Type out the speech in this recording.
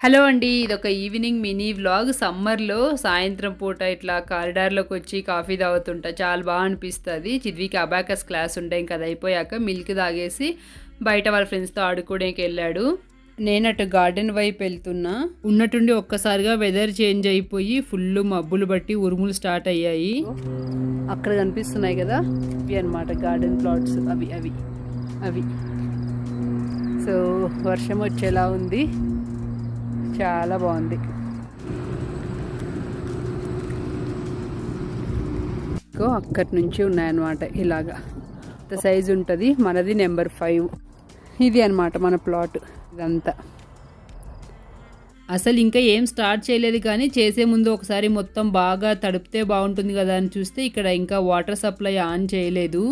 Hello అండి ఇదొక evening mini vlog. సమ్మర్లో సాయంత్రం పూట ఇట్లా కారిడార్లోకి వచ్చి కాఫీ తాగుతుంటా చాలా బాగా అనిపిస్తుంది. చిద్వికి అబాకస్ క్లాస్ ఉండే ఇంకా అది అయిపోయాక మిల్క్ తాగేసి బయట వాళ్ళ ఫ్రెండ్స్తో ఆడుకోవడానికి వెళ్ళాడు. నేను అటు గార్డెన్ వైపు వెళ్తున్నా. ఉన్నట్టుండి ఒక్కసారిగా వెదర్ చేంజ్ అయిపోయి ఫుల్ మబ్బులు బట్టి ఉరుములు స్టార్ట్ అయ్యాయి. అక్కడ కనిపిస్తున్నాయి కదా ఇవి అనమాట గార్డెన్ ప్లాట్స్. అవి అవి అవి. సో వర్షం వచ్చేలా ఉంది. చాలా బాగుంది. ఇంకో అక్కడి నుంచి ఉన్నాయన్నమాట ఇలాగా. ఇంత సైజు ఉంటుంది మనది నెంబర్ ఫైవ్. ఇది అన్నమాట మన ప్లాట్ ఇదంతా. అసలు ఇంకా ఏం స్టార్ట్ చేయలేదు కానీ చేసే ముందు ఒకసారి మొత్తం బాగా తడిపితే బాగుంటుంది కదా అని చూస్తే ఇక్కడ ఇంకా వాటర్ సప్లై ఆన్ చేయలేదు.